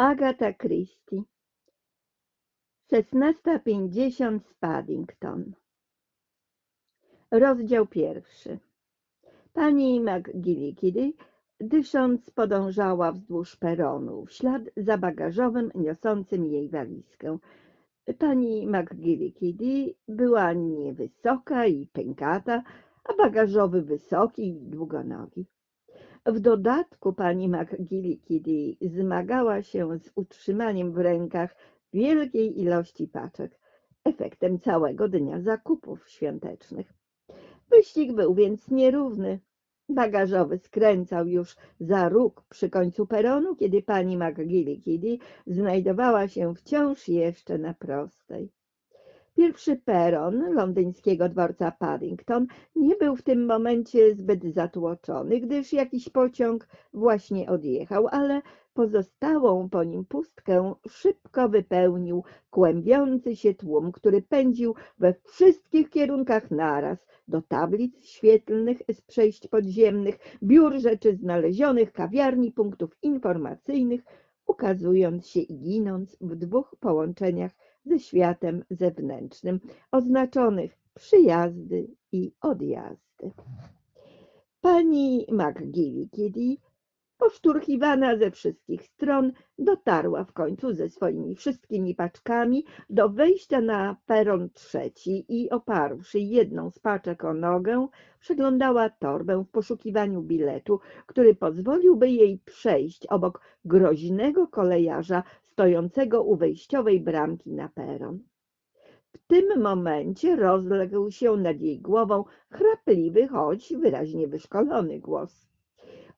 Agata Christie 16.50 z Paddington Rozdział pierwszy Pani McGillicuddy, dysząc, podążała wzdłuż peronu, w ślad za bagażowym niosącym jej walizkę. Pani McGillicuddy była niewysoka i pękata, a bagażowy wysoki i długonogi. W dodatku pani McGillicuddy zmagała się z utrzymaniem w rękach wielkiej ilości paczek, efektem całego dnia zakupów świątecznych. Wyścig był więc nierówny. Bagażowy skręcał już za róg przy końcu peronu, kiedy pani McGillicuddy znajdowała się wciąż jeszcze na prostej. Pierwszy peron londyńskiego dworca Paddington nie był w tym momencie zbyt zatłoczony, gdyż jakiś pociąg właśnie odjechał, ale pozostałą po nim pustkę szybko wypełnił kłębiący się tłum, który pędził we wszystkich kierunkach naraz do tablic świetlnych z przejść podziemnych, biur rzeczy znalezionych, kawiarni, punktów informacyjnych, ukazując się i ginąc w dwóch połączeniach ze światem zewnętrznym, oznaczonych przyjazdy i odjazdy. Pani McGillicuddy, poszturchiwana ze wszystkich stron, dotarła w końcu ze swoimi wszystkimi paczkami do wejścia na peron trzeci i oparłszy jedną z paczek o nogę, przeglądała torbę w poszukiwaniu biletu, który pozwoliłby jej przejść obok groźnego kolejarza stojącego u wejściowej bramki na peron. W tym momencie rozległ się nad jej głową chrapliwy, choć wyraźnie wyszkolony głos.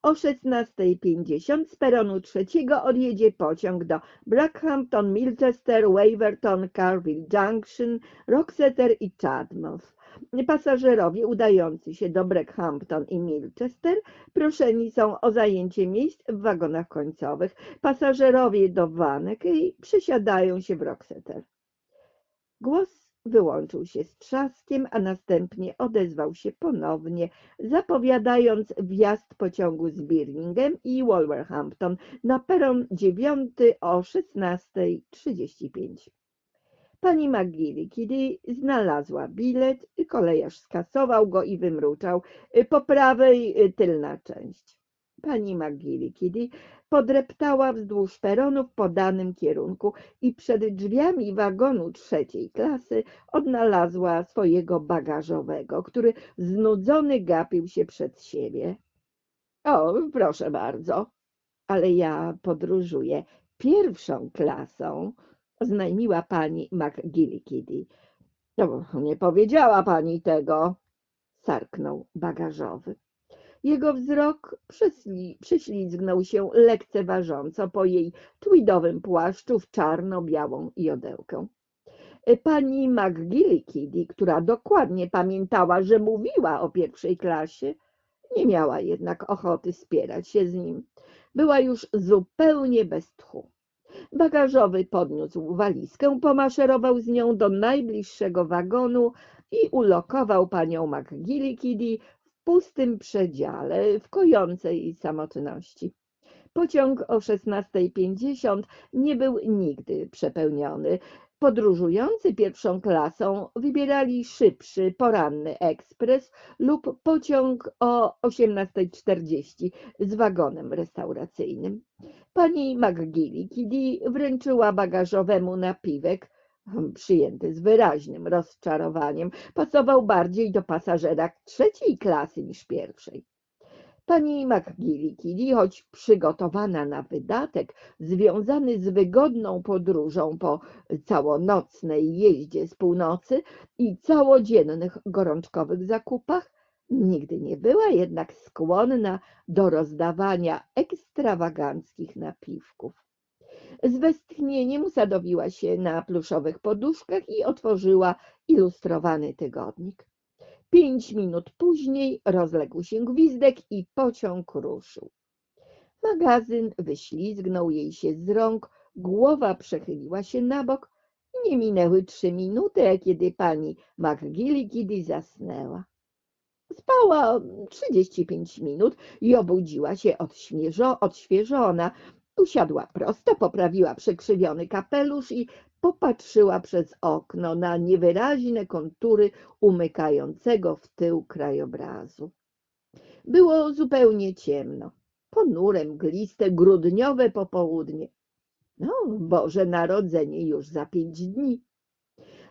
O 16.50 z peronu trzeciego odjedzie pociąg do Blackhampton, Milchester, Waverton, Carville Junction, Roxeter i Chadmouth. Pasażerowie udający się do Blackhampton i Milchester proszeni są o zajęcie miejsc w wagonach końcowych. Pasażerowie do Waneke przesiadają się w Roxeter. Głos wyłączył się z trzaskiem, a następnie odezwał się ponownie, zapowiadając wjazd pociągu z Birmingham i Wolverhampton na peron dziewiąty o 16.35. Pani McGillicuddy znalazła bilet, kolejarz skasował go i wymruczał. Po prawej tylna część. Pani McGillicuddy podreptała wzdłuż peronu w podanym kierunku i przed drzwiami wagonu trzeciej klasy odnalazła swojego bagażowego, który znudzony gapił się przed siebie. O, proszę bardzo, ale ja podróżuję pierwszą klasą, oznajmiła pani McGillicuddy. No, nie powiedziała pani tego, sarknął bagażowy. Jego wzrok prześlizgnął się lekceważąco po jej tweedowym płaszczu w czarno-białą jodełkę. Pani McGillicuddy, która dokładnie pamiętała, że mówiła o pierwszej klasie, nie miała jednak ochoty spierać się z nim. Była już zupełnie bez tchu. Bagażowy podniósł walizkę, pomaszerował z nią do najbliższego wagonu i ulokował panią McGillicuddy w pustym przedziale, w kojącej samotności. Pociąg o 16.50 nie był nigdy przepełniony. Podróżujący pierwszą klasą wybierali szybszy, poranny ekspres lub pociąg o 18.40 z wagonem restauracyjnym. Pani McGillicuddy wręczyła bagażowemu napiwek, przyjęty z wyraźnym rozczarowaniem. Pasował bardziej do pasażera trzeciej klasy niż pierwszej. Pani McGillicuddy, choć przygotowana na wydatek związany z wygodną podróżą po całonocnej jeździe z północy i całodziennych gorączkowych zakupach, nigdy nie była jednak skłonna do rozdawania ekstrawaganckich napiwków. Z westchnieniem usadowiła się na pluszowych poduszkach i otworzyła ilustrowany tygodnik. Pięć minut później rozległ się gwizdek i pociąg ruszył. Magazyn wyślizgnął jej się z rąk, głowa przechyliła się na bok nie minęły trzy minuty, kiedy pani McGillicuddy zasnęła. Spała 35 minut i obudziła się odświeżona, Usiadła prosto, poprawiła przekrzywiony kapelusz i popatrzyła przez okno na niewyraźne kontury umykającego w tył krajobrazu. Było zupełnie ciemno, ponure, mgliste, grudniowe popołudnie. No, Boże Narodzenie już za pięć dni.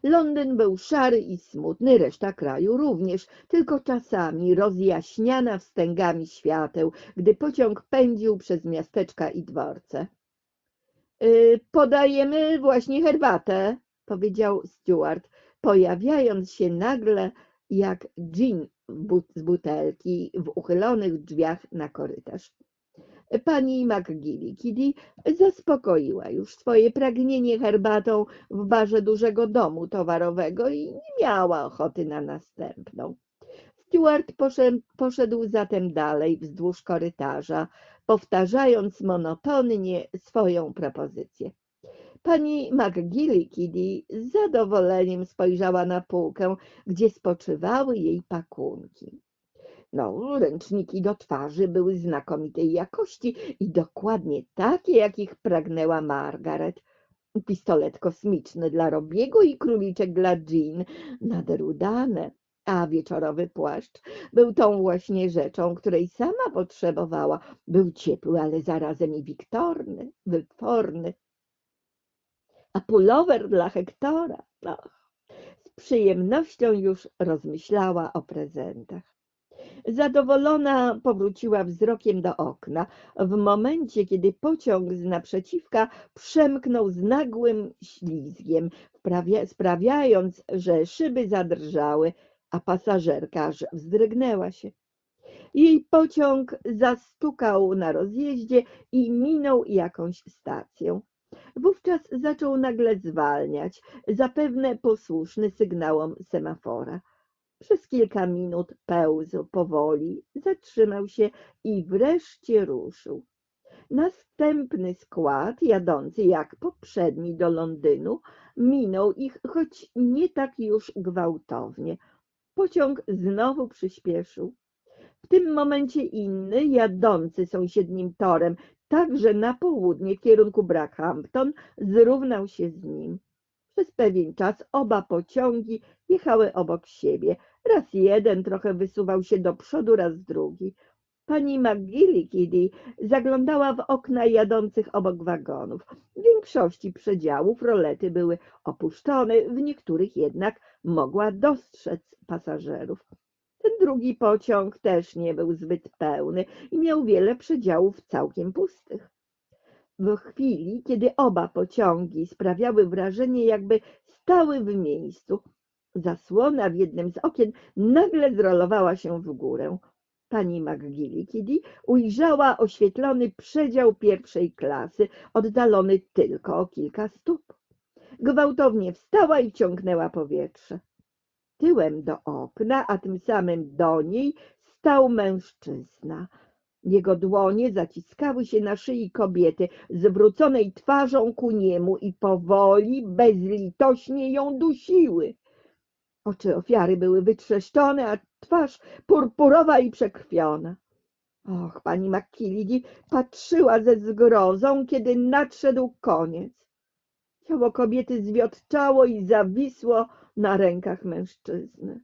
Londyn był szary i smutny, reszta kraju również, tylko czasami rozjaśniana wstęgami świateł, gdy pociąg pędził przez miasteczka i dworce. "Y, Podajemy właśnie herbatę, powiedział Stewart, pojawiając się nagle jak dżin z butelki w uchylonych drzwiach na korytarz. Pani McGillicuddy zaspokoiła już swoje pragnienie herbatą w barze dużego domu towarowego i nie miała ochoty na następną. Stewart poszedł, poszedł zatem dalej wzdłuż korytarza, powtarzając monotonnie swoją propozycję. Pani McGillicuddy z zadowoleniem spojrzała na półkę, gdzie spoczywały jej pakunki. No, ręczniki do twarzy były znakomitej jakości i dokładnie takie, jakich pragnęła Margaret. Pistolet kosmiczny dla Robiego i króliczek dla Jean, nader udane, a wieczorowy płaszcz był tą właśnie rzeczą, której sama potrzebowała. Był ciepły, ale zarazem i wiktorny, wytworny. A pulower dla Hektora, no, z przyjemnością już rozmyślała o prezentach. Zadowolona powróciła wzrokiem do okna w momencie, kiedy pociąg z naprzeciwka przemknął z nagłym ślizgiem, sprawiając, że szyby zadrżały, a pasażerka aż wzdrygnęła się. Jej pociąg zastukał na rozjeździe i minął jakąś stację. Wówczas zaczął nagle zwalniać, zapewne posłuszny sygnałom semafora. Przez kilka minut pełzł powoli, zatrzymał się i wreszcie ruszył. Następny skład, jadący jak poprzedni do Londynu, minął ich, choć nie tak już gwałtownie. Pociąg znowu przyspieszył. W tym momencie inny, jadący sąsiednim torem, także na południe w kierunku Brackhampton, zrównał się z nim. Przez pewien czas oba pociągi jechały obok siebie. Raz jeden trochę wysuwał się do przodu, raz drugi. Pani McGillicuddy zaglądała w okna jadących obok wagonów. W większości przedziałów rolety były opuszczone, w niektórych jednak mogła dostrzec pasażerów. Ten drugi pociąg też nie był zbyt pełny i miał wiele przedziałów całkiem pustych. W chwili, kiedy oba pociągi sprawiały wrażenie, jakby stały w miejscu, zasłona w jednym z okien nagle zrolowała się w górę. Pani McGillicuddy ujrzała oświetlony przedział pierwszej klasy, oddalony tylko o kilka stóp. Gwałtownie wstała i wciągnęła powietrze. Tyłem do okna, a tym samym do niej, stał mężczyzna. Jego dłonie zaciskały się na szyi kobiety, zwróconej twarzą ku niemu i powoli, bezlitośnie ją dusiły. Oczy ofiary były wytrzeszczone, a twarz purpurowa i przekrwiona. Och, pani McKillidy patrzyła ze zgrozą, kiedy nadszedł koniec. Ciało kobiety zwiotczało i zawisło na rękach mężczyzny.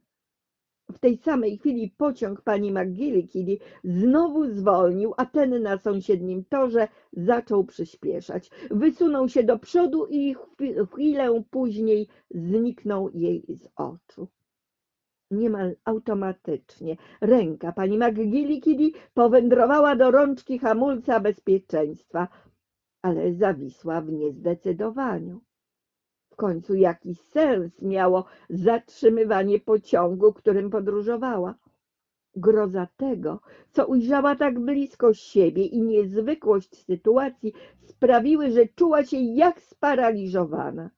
W tej samej chwili pociąg pani McGillicuddy znowu zwolnił, a ten na sąsiednim torze zaczął przyspieszać. Wysunął się do przodu i chwi- chwilę później zniknął jej z oczu. Niemal automatycznie ręka pani McGillicuddy powędrowała do rączki hamulca bezpieczeństwa, ale zawisła w niezdecydowaniu. Końcu jaki sens miało zatrzymywanie pociągu, którym podróżowała? Groza tego, co ujrzała tak blisko siebie i niezwykłość sytuacji sprawiły, że czuła się jak sparaliżowana.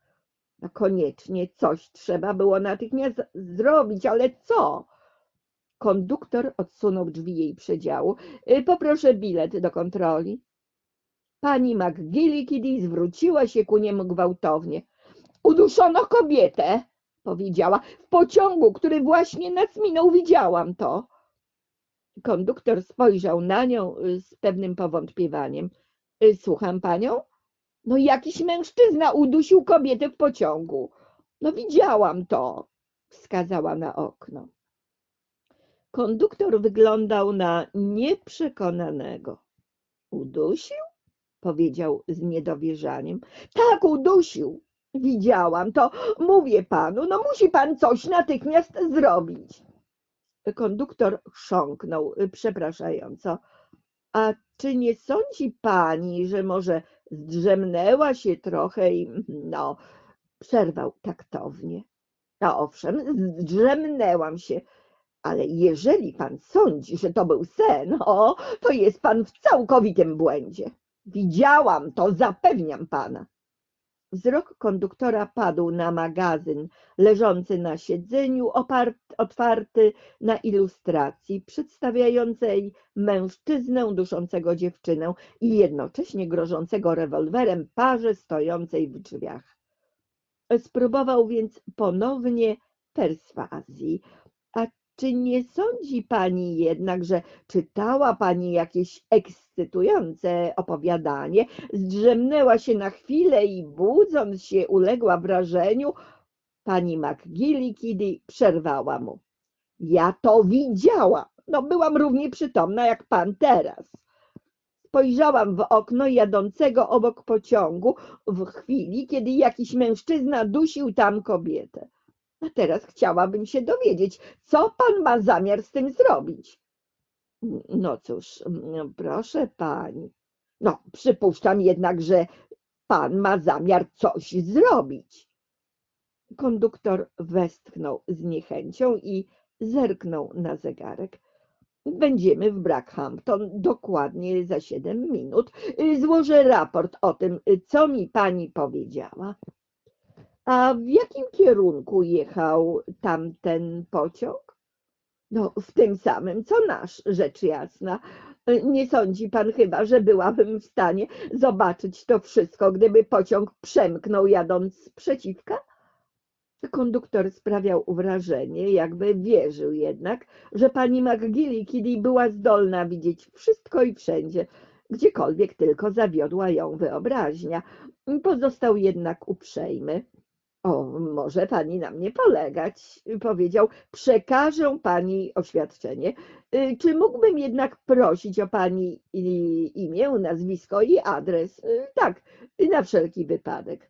No koniecznie coś trzeba było natychmiast zrobić, ale co? Konduktor odsunął drzwi jej przedziału. "Y, Poproszę bilet do kontroli. Pani McGillicuddy zwróciła się ku niemu gwałtownie. Uduszono kobietę, powiedziała. W pociągu, który właśnie nas minął, widziałam to. Konduktor spojrzał na nią y, z pewnym powątpiewaniem. Y, Słucham panią? No jakiś mężczyzna udusił kobietę w pociągu. No widziałam to, wskazała na okno. Konduktor wyglądał na nieprzekonanego. Udusił? powiedział z niedowierzaniem. Tak, udusił. Widziałam to. Mówię panu, no musi pan coś natychmiast zrobić. Konduktor chrząknął y, przepraszająco. A czy nie sądzi pani, że może zdrzemnęła się trochę i no, przerwał taktownie. A owszem, zdrzemnęłam się, ale jeżeli pan sądzi, że to był sen, o, to jest pan w całkowitym błędzie. Widziałam to, zapewniam pana. Wzrok konduktora padł na magazyn leżący na siedzeniu, otwarty na ilustracji przedstawiającej mężczyznę duszącego dziewczynę i jednocześnie grożącego rewolwerem parze stojącej w drzwiach. Spróbował więc ponownie perswazji. A czy nie sądzi pani jednak, że czytała pani jakieś ekscytujące opowiadanie, zdrzemnęła się na chwilę i budząc się uległa wrażeniu, pani McGillicuddy przerwała mu. Ja to widziałam, no byłam równie przytomna jak pan teraz. Spojrzałam w okno jadącego obok pociągu w chwili, kiedy jakiś mężczyzna dusił tam kobietę. A teraz chciałabym się dowiedzieć, co pan ma zamiar z tym zrobić. No cóż, proszę pani. No, przypuszczam jednak, że pan ma zamiar coś zrobić. Konduktor westchnął z niechęcią i zerknął na zegarek. Będziemy w Brackhampton dokładnie za siedem minut. Złożę raport o tym, co mi pani powiedziała. A w jakim kierunku jechał tamten pociąg? No, w tym samym, co nasz, rzecz jasna. Nie sądzi pan chyba, że byłabym w stanie zobaczyć to wszystko, gdyby pociąg przemknął jadąc z przeciwka? Konduktor sprawiał wrażenie, jakby wierzył jednak, że pani McGillicuddy była zdolna widzieć wszystko i wszędzie, gdziekolwiek tylko zawiodła ją wyobraźnia. Pozostał jednak uprzejmy. O, może pani na mnie polegać, powiedział. Przekażę pani oświadczenie. Y, Czy mógłbym jednak prosić o pani imię, nazwisko i adres? Y, Tak, na wszelki wypadek.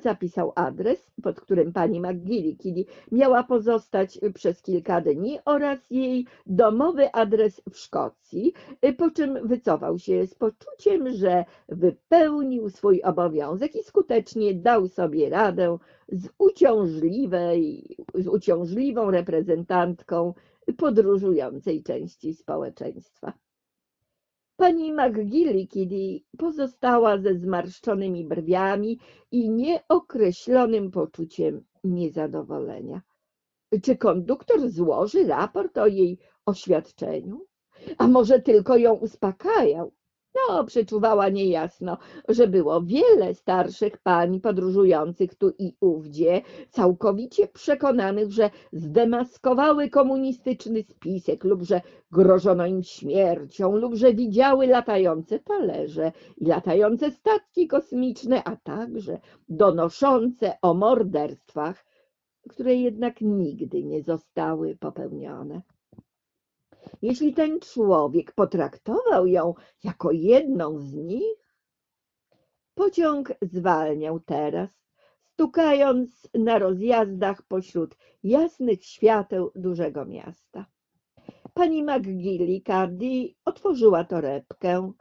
Zapisał adres, pod którym pani McGillicuddy miała pozostać przez kilka dni oraz jej domowy adres w Szkocji, y, po czym wycofał się z poczuciem, że wypełnił swój obowiązek i skutecznie dał sobie radę z, uciążliwej, z uciążliwą reprezentantką podróżującej części społeczeństwa. Pani McGillicuddy pozostała ze zmarszczonymi brwiami i nieokreślonym poczuciem niezadowolenia. Czy konduktor złoży raport o jej oświadczeniu? A może tylko ją uspokajał? No, przeczuwała niejasno, że było wiele starszych pań podróżujących tu i ówdzie, całkowicie przekonanych, że zdemaskowały komunistyczny spisek lub że grożono im śmiercią lub że widziały latające talerze i latające statki kosmiczne, a także donoszące o morderstwach, które jednak nigdy nie zostały popełnione. Jeśli ten człowiek potraktował ją jako jedną z nich, pociąg zwalniał teraz, stukając na rozjazdach pośród jasnych świateł dużego miasta. Pani McGillicuddy otworzyła torebkę.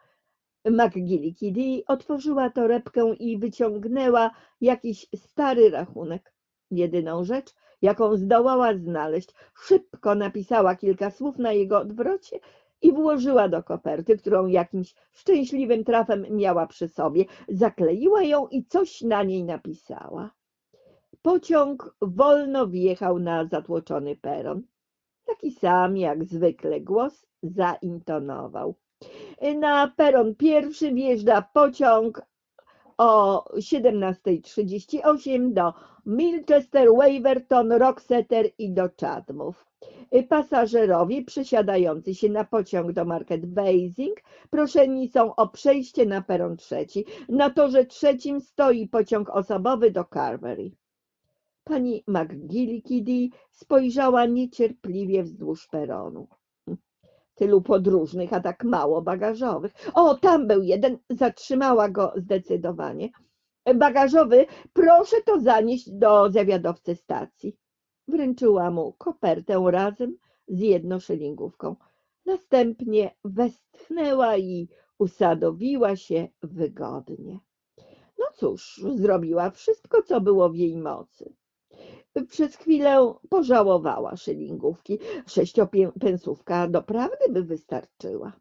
McGillicuddy otworzyła torebkę i wyciągnęła jakiś stary rachunek. Jedyną rzecz, jaką zdołała znaleźć, szybko napisała kilka słów na jego odwrocie i włożyła do koperty, którą jakimś szczęśliwym trafem miała przy sobie. Zakleiła ją i coś na niej napisała. Pociąg wolno wjechał na zatłoczony peron. Taki sam jak zwykle głos zaintonował. Na peron pierwszy wjeżdża pociąg o 17.38 do Milchester, Waverton, Roxeter i do Chatmów. Pasażerowie przesiadający się na pociąg do Market Basing proszeni są o przejście na peron trzeci. Na torze trzecim stoi pociąg osobowy do Carvery. Pani McGillicuddy spojrzała niecierpliwie wzdłuż peronu. Tylu podróżnych, a tak mało bagażowych. O, tam był jeden, zatrzymała go zdecydowanie. Bagażowy, proszę to zanieść do zawiadowcy stacji. Wręczyła mu kopertę razem z jedną szylingówką. Następnie westchnęła i usadowiła się wygodnie. No cóż, zrobiła wszystko, co było w jej mocy. Przez chwilę pożałowała szylingówki. Sześciopensówka doprawdy by wystarczyła.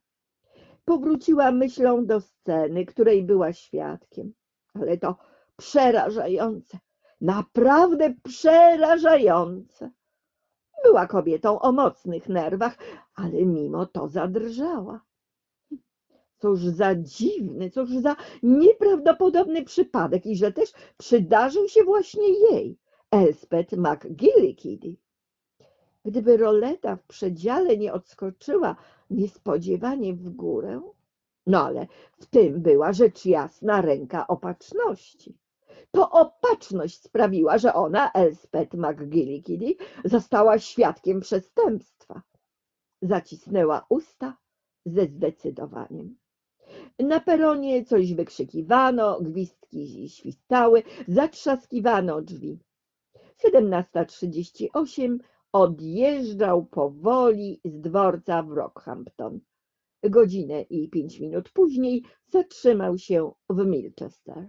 Powróciła myślą do sceny, której była świadkiem. Ale to przerażające, naprawdę przerażające. Była kobietą o mocnych nerwach, ale mimo to zadrżała. Cóż za dziwny, cóż za nieprawdopodobny przypadek i że też przydarzył się właśnie jej, Elspeth McGillicuddy. Gdyby roleta w przedziale nie odskoczyła niespodziewanie w górę, no ale w tym była rzecz jasna ręka opatrzności. To opatrzność sprawiła, że ona, Elspeth McGillicuddy, została świadkiem przestępstwa. Zacisnęła usta ze zdecydowaniem. Na peronie coś wykrzykiwano, gwizdki świstały, zatrzaskiwano drzwi. 17.38 odjeżdżał powoli z dworca w Rockhampton. Godzinę i pięć minut później zatrzymał się w Milchester.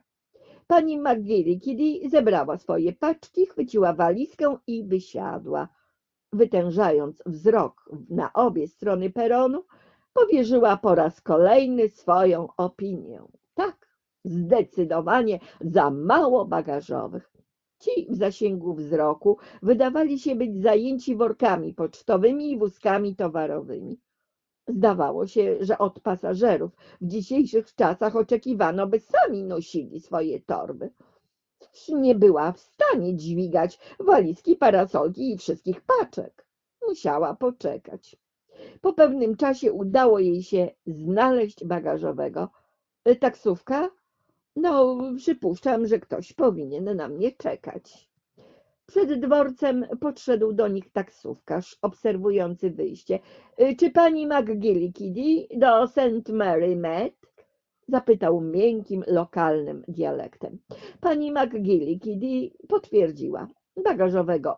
Pani McGillicuddy zebrała swoje paczki, chwyciła walizkę i wysiadła. Wytężając wzrok na obie strony peronu, powierzyła po raz kolejny swoją opinię. Tak, zdecydowanie za mało bagażowych. Ci w zasięgu wzroku wydawali się być zajęci workami pocztowymi i wózkami towarowymi. Zdawało się, że od pasażerów w dzisiejszych czasach oczekiwano, by sami nosili swoje torby. Nie była w stanie dźwigać walizki, parasolki i wszystkich paczek. Musiała poczekać. Po pewnym czasie udało jej się znaleźć bagażowego. Taksówka? No, przypuszczam, że ktoś powinien na mnie czekać. Przed dworcem podszedł do nich taksówkarz, obserwujący wyjście. Czy pani McGillicuddy do St. Mary Met? Zapytał miękkim, lokalnym dialektem. Pani McGillicuddy potwierdziła. Bagażowego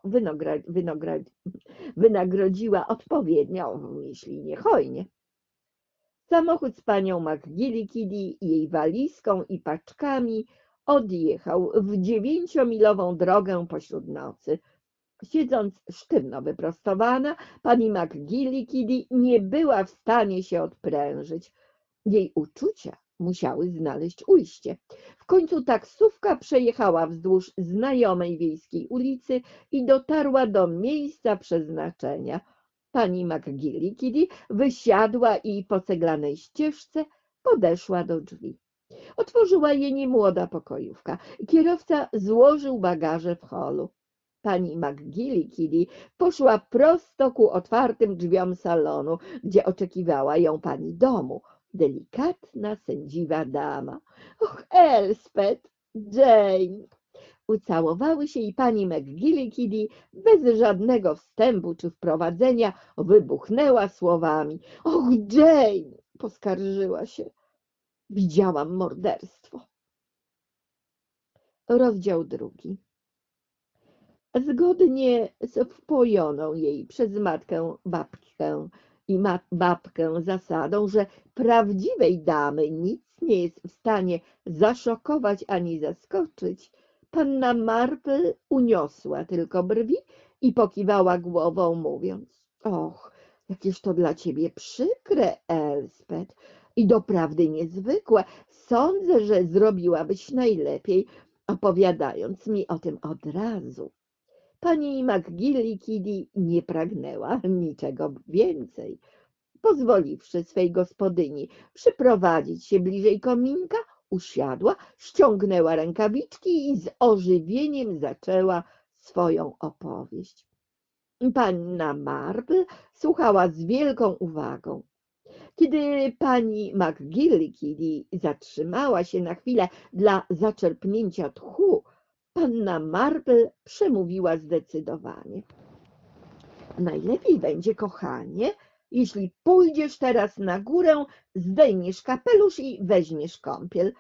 wynagrodziła odpowiednio, jeśli nie hojnie. Samochód z panią McGillicuddy, jej walizką i paczkami odjechał w dziewięciomilową drogę pośród nocy. Siedząc sztywno wyprostowana, pani McGillicuddy nie była w stanie się odprężyć. Jej uczucia musiały znaleźć ujście. W końcu taksówka przejechała wzdłuż znajomej wiejskiej ulicy i dotarła do miejsca przeznaczenia. Pani McGillicuddy wysiadła i po ceglanej ścieżce podeszła do drzwi. Otworzyła je niemłoda pokojówka. Kierowca złożył bagaże w holu. Pani McGillicuddy poszła prosto ku otwartym drzwiom salonu, gdzie oczekiwała ją pani domu, delikatna, sędziwa dama. Och, Elspeth, Jane! Ucałowały się i pani McGillicuddy bez żadnego wstępu czy wprowadzenia wybuchnęła słowami. Och, Jane! Poskarżyła się. Widziałam morderstwo. Rozdział drugi. Zgodnie z wpojoną jej przez matkę babkę i ma babkę zasadą, że prawdziwej damy nic nie jest w stanie zaszokować ani zaskoczyć, panna Marple uniosła tylko brwi i pokiwała głową, mówiąc: Och, jakież to dla ciebie przykre, Elspeth, i doprawdy niezwykłe. Sądzę, że zrobiłabyś najlepiej, opowiadając mi o tym od razu. Pani McGillicuddy nie pragnęła niczego więcej. Pozwoliwszy swej gospodyni przyprowadzić się bliżej kominka, usiadła, ściągnęła rękawiczki i z ożywieniem zaczęła swoją opowieść. Panna Marple słuchała z wielką uwagą. Kiedy pani McGillicuddy zatrzymała się na chwilę dla zaczerpnięcia tchu, panna Marple przemówiła zdecydowanie. Najlepiej będzie, kochanie, jeśli pójdziesz teraz na górę, zdejmiesz kapelusz i weźmiesz kąpiel.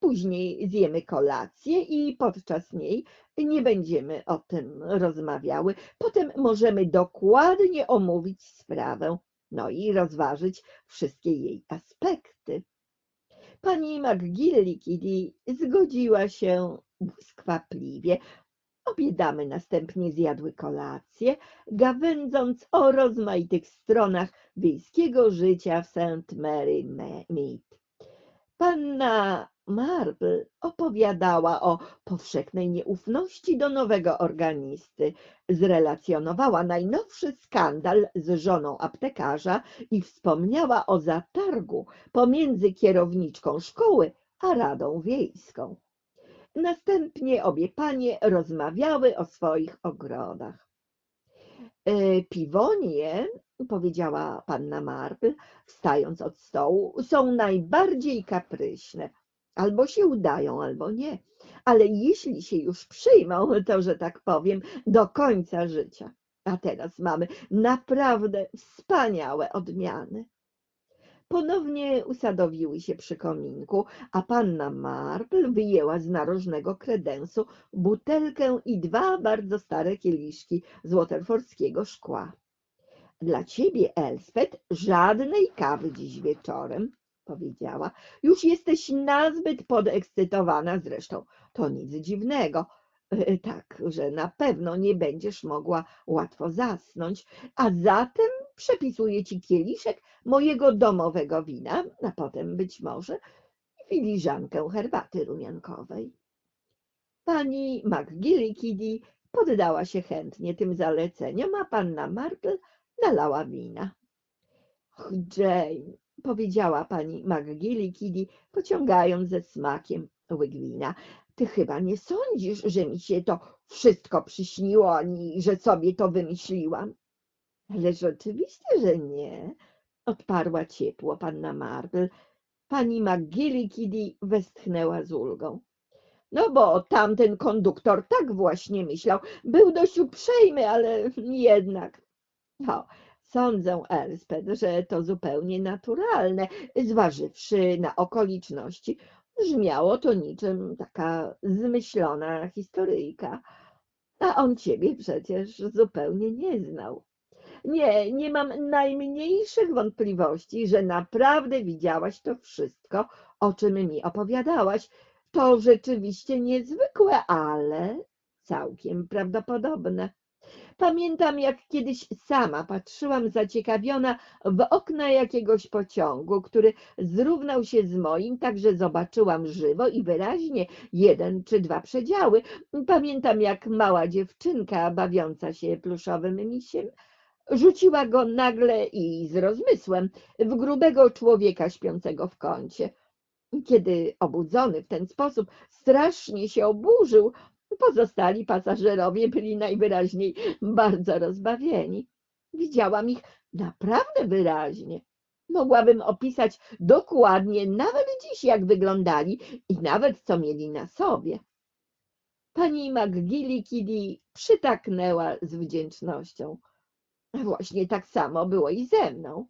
Później zjemy kolację i podczas niej nie będziemy o tym rozmawiały. Potem możemy dokładnie omówić sprawę, no i rozważyć wszystkie jej aspekty. Pani McGillicuddy zgodziła się skwapliwie. Obie damy następnie zjadły kolację, gawędząc o rozmaitych stronach wiejskiego życia w St. Mary Mead. Panna Marple opowiadała o powszechnej nieufności do nowego organisty, zrelacjonowała najnowszy skandal z żoną aptekarza i wspomniała o zatargu pomiędzy kierowniczką szkoły a radą wiejską. Następnie obie panie rozmawiały o swoich ogrodach. E, Piwonie, powiedziała panna Marple, wstając od stołu, są najbardziej kapryśne. Albo się udają, albo nie. Ale jeśli się już przyjmą, to, że tak powiem, do końca życia. A teraz mamy naprawdę wspaniałe odmiany. Ponownie usadowiły się przy kominku, a panna Marple wyjęła z narożnego kredensu butelkę i dwa bardzo stare kieliszki z waterforskiego szkła. Dla ciebie, Elspeth, żadnej kawy dziś wieczorem, powiedziała. Już jesteś nazbyt podekscytowana zresztą. To nic dziwnego. E, Tak, że na pewno nie będziesz mogła łatwo zasnąć, a zatem przepisuję ci kieliszek mojego domowego wina, a potem być może filiżankę herbaty rumiankowej. Pani McGillicuddy poddała się chętnie tym zaleceniom, a panna Marple nalała wina. Och, Jane, powiedziała pani McGillicuddy, pociągając ze smakiem łyk wina. Ty chyba nie sądzisz, że mi się to wszystko przyśniło, ani że sobie to wymyśliłam? Ależ oczywiście, że nie, odparła ciepło panna Marple. Pani McGillicuddy westchnęła z ulgą. No bo tamten konduktor tak właśnie myślał. Był dość uprzejmy, ale jednak. O, sądzę, Elspeth, że to zupełnie naturalne, zważywszy na okoliczności. Brzmiało to niczym taka zmyślona historyjka. A on ciebie przecież zupełnie nie znał. Nie, nie mam najmniejszych wątpliwości, że naprawdę widziałaś to wszystko, o czym mi opowiadałaś. To rzeczywiście niezwykłe, ale całkiem prawdopodobne. Pamiętam, jak kiedyś sama patrzyłam zaciekawiona w okna jakiegoś pociągu, który zrównał się z moim, tak że zobaczyłam żywo i wyraźnie jeden czy dwa przedziały. Pamiętam, jak mała dziewczynka bawiąca się pluszowym misiem rzuciła go nagle i z rozmysłem w grubego człowieka śpiącego w kącie. Kiedy obudzony w ten sposób strasznie się oburzył, pozostali pasażerowie byli najwyraźniej bardzo rozbawieni. Widziałam ich naprawdę wyraźnie. Mogłabym opisać dokładnie nawet dziś, jak wyglądali i nawet co mieli na sobie. Pani McGillicuddy przytaknęła z wdzięcznością. Właśnie tak samo było i ze mną.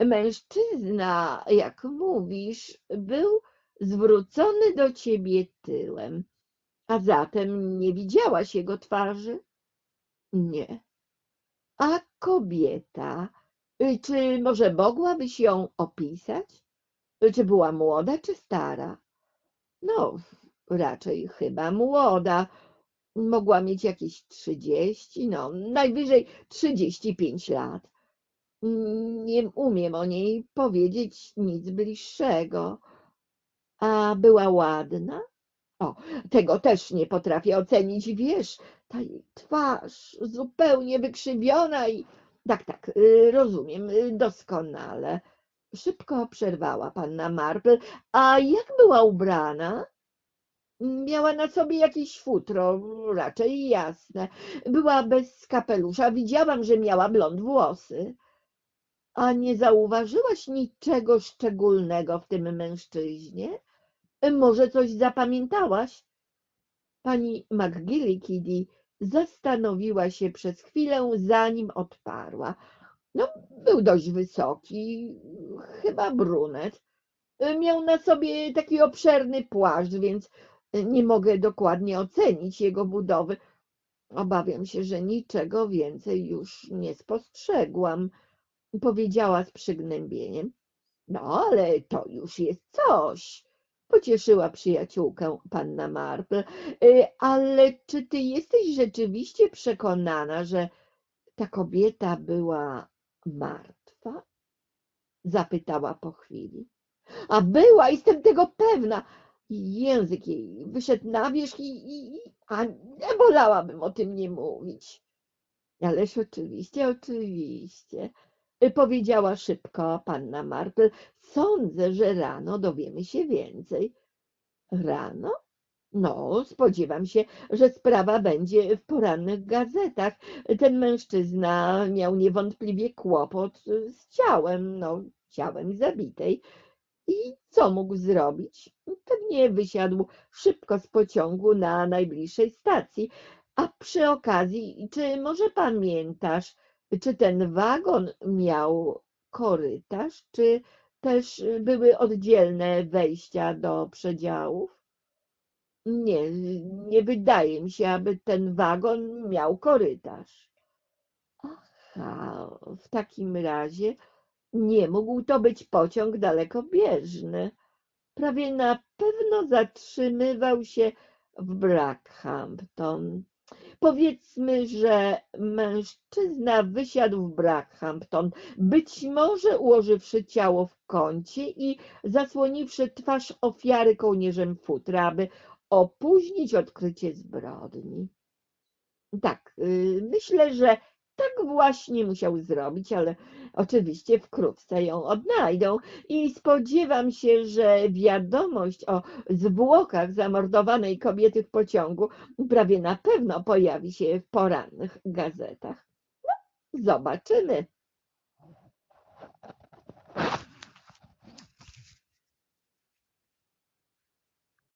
Mężczyzna, jak mówisz, był zwrócony do ciebie tyłem, a zatem nie widziałaś jego twarzy? Nie. A kobieta, y, czy może mogłabyś ją opisać? Czy była młoda, czy stara? No, raczej chyba młoda. Mogła mieć jakieś trzydzieści, no, najwyżej trzydzieści pięć lat. Nie umiem o niej powiedzieć nic bliższego. A była ładna? O, tego też nie potrafię ocenić, wiesz, ta jej twarz zupełnie wykrzywiona i... Tak, tak, y, rozumiem, y, doskonale. Szybko przerwała panna Marple. A jak była ubrana? Miała na sobie jakieś futro, raczej jasne. Była bez kapelusza. Widziałam, że miała blond włosy. A nie zauważyłaś niczego szczególnego w tym mężczyźnie? Może coś zapamiętałaś? Pani McGillicuddy zastanowiła się przez chwilę, zanim odparła. No, był dość wysoki, chyba brunet. Miał na sobie taki obszerny płaszcz, więc nie mogę dokładnie ocenić jego budowy. Obawiam się, że niczego więcej już nie spostrzegłam, powiedziała z przygnębieniem. No, ale to już jest coś, pocieszyła przyjaciółkę panna Marple. Y, Ale czy ty jesteś rzeczywiście przekonana, że ta kobieta była martwa? Zapytała po chwili. A była, jestem tego pewna. Język jej wyszedł na wierzch i, i, a nie wolałabym o tym nie mówić. Ależ oczywiście, oczywiście, powiedziała szybko panna Marple. Sądzę, że rano dowiemy się więcej. Rano? No, spodziewam się, że sprawa będzie w porannych gazetach. Ten mężczyzna miał niewątpliwie kłopot z ciałem, no, ciałem zabitej. I co mógł zrobić? Pewnie wysiadł szybko z pociągu na najbliższej stacji. A przy okazji, czy może pamiętasz, czy ten wagon miał korytarz, czy też były oddzielne wejścia do przedziałów? Nie, nie wydaje mi się, aby ten wagon miał korytarz. Aha, w takim razie nie mógł to być pociąg dalekobieżny. Prawie na pewno zatrzymywał się w Brackhampton. Powiedzmy, że mężczyzna wysiadł w Brackhampton, być może ułożywszy ciało w kącie i zasłoniwszy twarz ofiary kołnierzem futra, aby opóźnić odkrycie zbrodni. Tak, y, myślę, że tak właśnie musiał zrobić, ale oczywiście wkrótce ją odnajdą i spodziewam się, że wiadomość o zwłokach zamordowanej kobiety w pociągu prawie na pewno pojawi się w porannych gazetach. No, zobaczymy.